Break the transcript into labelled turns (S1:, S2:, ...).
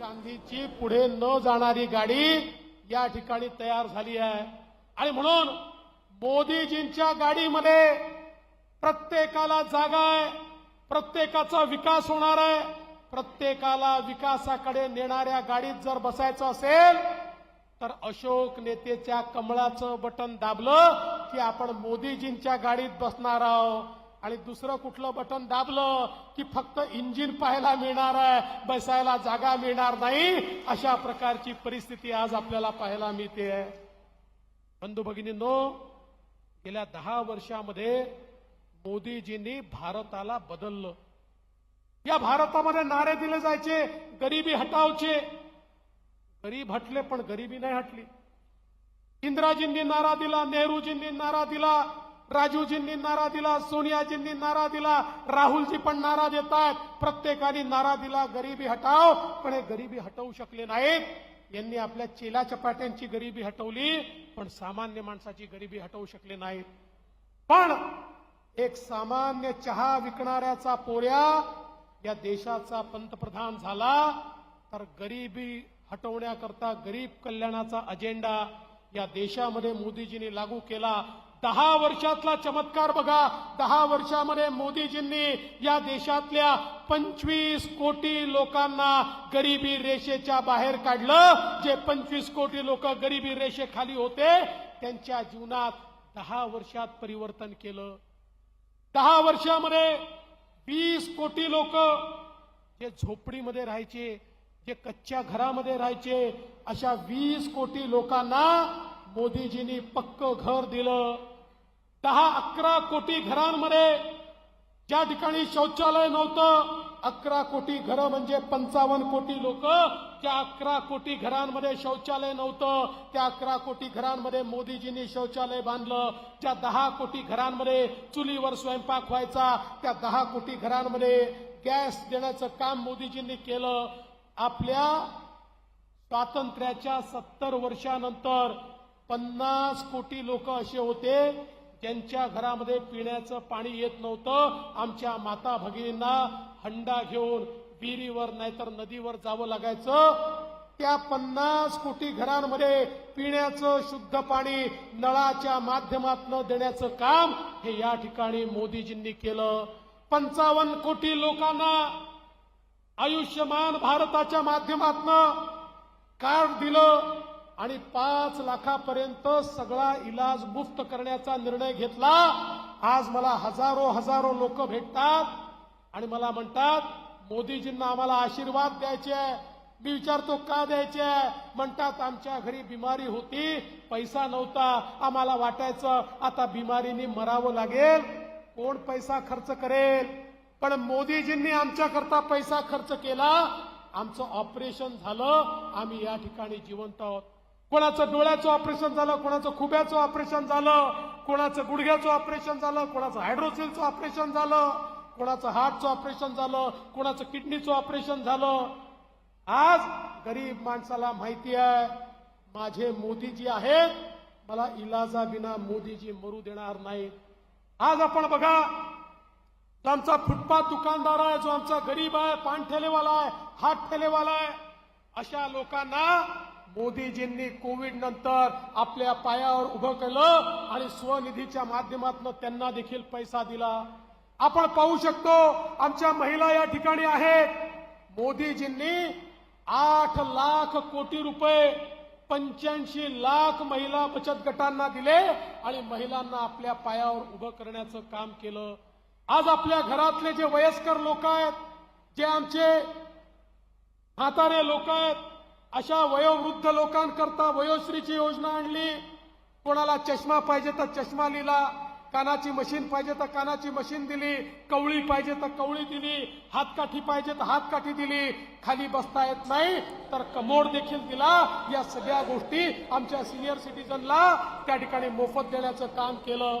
S1: गांधीची पुढे न जाणारी गाडी या ठिकाणी तयार झाली आहे. आणि म्हणून मोदीजींच्या गाडीमध्ये प्रत्येकाला जागा आहे प्रत्येकाचा विकास होणार आहे प्रत्येकाला विकासाकडे नेणाऱ्या गाडीत जर बसायचं असेल तर अशोक नेतेच्या कमळाचं बटन दाबलं की आपण मोदीजींच्या गाडीत बसणार आहोत. आणि दुसरं कुठलं बटन दाबलं की फक्त इंजिन पाहायला मिळणार आहे बसायला जागा मिळणार नाही अशा प्रकारची परिस्थिती आज आपल्याला पाहायला मिळते. आहे बंधू भगिनींनो गेल्या दहा वर्षामध्ये मोदीजींनी भारताला बदललं. या भारतामध्ये नारे दिले जायचे गरिबी हटावचे. गरीब हटले पण गरिबी नाही हटली. इंदिराजींनी नारा दिला नेहरूजींनी नारा दिला. राजीवजींनी नारा दिला सोनियाजींनी नारा दिला राहुलजी पण नारा देत आहेत प्रत्येकाने नारा दिला गरिबी हटाव पण हे गरिबी हटवू शकले नाहीत. यांनी आपल्या चेला चपाट्यांची गरिबी हटवली पण सामान्य माणसाची गरिबी हटवू शकले नाहीत. पण एक सामान्य चहा विकणाऱ्याचा पोऱ्या या देशाचा पंतप्रधान झाला तर गरिबी हटवण्याकरता गरीब कल्याणाचा अजेंडा या देशामध्ये मोदीजींनी लागू केला. दहा वर्षातला चमत्कार बघा. दहा वर्षामध्ये मोदीजींनी या देशातल्या पंचवीस कोटी लोकांना गरिबी रेषेच्या बाहेर काढलं. जे पंचवीस कोटी लोक गरिबी रेषेखाली होते त्यांच्या जीवनात दहा वर्षात परिवर्तन केलं. दहा वर्षामध्ये वीस कोटी लोक जे झोपडीमध्ये राहायचे जे कच्च्या घरामध्ये राहायचे अशा वीस कोटी लोकांना मोदीजींनी पक्क घर दिलं. दहा अकरा कोटी घरांमध्ये ज्या ठिकाणी शौचालय नव्हतं अकरा कोटी घरं म्हणजे पंचावन्न कोटी लोक. त्या अकरा कोटी घरांमध्ये शौचालय नव्हतं. त्या अकरा कोटी घरांमध्ये मोदीजींनी शौचालय बांधलं. त्या दहा कोटी घरांमध्ये चुलीवर स्वयंपाक व्हायचा त्या दहा कोटी घरांमध्ये गॅस देण्याचं काम मोदीजींनी केलं. आपल्या स्वातंत्र्याच्या सत्तर वर्षानंतर पन्नास कोटी लोक असे होते त्यांच्या घरामध्ये पिण्याचं पाणी येत नव्हतं. आमच्या माता भगिनींना हंडा घेऊन विहिरीवर नाहीतर नदीवर जावं लागायचं. त्या पन्नास कोटी घरांमध्ये पिण्याचं शुद्ध पाणी नळाच्या माध्यमातून देण्याचं काम हे या ठिकाणी मोदीजींनी केलं. पंचावन्न कोटी लोकांना आयुष्यमान भारताच्या माध्यमातून कार्ड दिलं. आणि पाच लाखापर्यंत सगळा इलाज मुफ्त करण्याचा निर्णय घेतला. आज मला हजारो हजारो लोक भेटतात आणि मला म्हणतात मोदीजींना आम्हाला आशीर्वाद द्यायचे आहे. मी विचारतो का द्यायचे आहे? म्हणतात आमच्या घरी बिमारी होती पैसा नव्हता आम्हाला वाटायचं आता बिमारीने मरावं लागेल कोण पैसा खर्च करेल? पण मोदीजींनी आमच्याकरता पैसा खर्च केला. आमचं ऑपरेशन झालं आम्ही या ठिकाणी जिवंत आहोत. कोणाचं डोळ्याचं ऑपरेशन झालं कोणाचं खुब्याचं ऑपरेशन झालं कोणाचं गुडघ्याचं ऑपरेशन झालं कोणाचं हायड्रोसिलचं ऑपरेशन झालं कोणाचं हार्टचं ऑपरेशन झालं कोणाचं किडनीचं ऑपरेशन झालं. आज गरीब माणसाला माहिती आहे माझे मोदीजी आहेत मला इलाजाविना मोदीजी मरू देणार नाही. आज आपण बघा आमचा फुटपाथ दुकानदार आहे जो आमचा गरीब आहे पान ठेलेवाला आहे हात ठेलेवाला आहे. अशा लोकांना मोदीजींनी कोविड नंतर आपल्या पायावर उभं केलं आणि स्वनिधीच्या माध्यमातून त्यांना देखील पैसा दिला. आपण पाहू शकतो आमच्या महिला या ठिकाणी आहेत. मोदीजींनी आठ लाख कोटी रुपये पंच्याऐंशी लाख महिला बचत गटांना दिले आणि महिलांना आपल्या पायावर उभं करण्याचं काम केलं. आज आपल्या घरातले जे वयस्कर लोक आहेत जे आमचे म्हातारे लोक आहेत अशा वयोवृद्ध लोकांकरता वयोश्रीची योजना आणली. कोणाला चष्मा पाहिजे तर चष्मा लिहिला कानाची मशीन पाहिजे तर कानाची मशीन दिली कवळी पाहिजे तर कवळी दिली हातकाठी पाहिजे तर हातकाठी दिली खाली बसता येत नाही तर कमोड देखील दिला. या सगळ्या गोष्टी आमच्या सिनियर सिटीजनला त्या ठिकाणी मोफत देण्याचं काम केलं.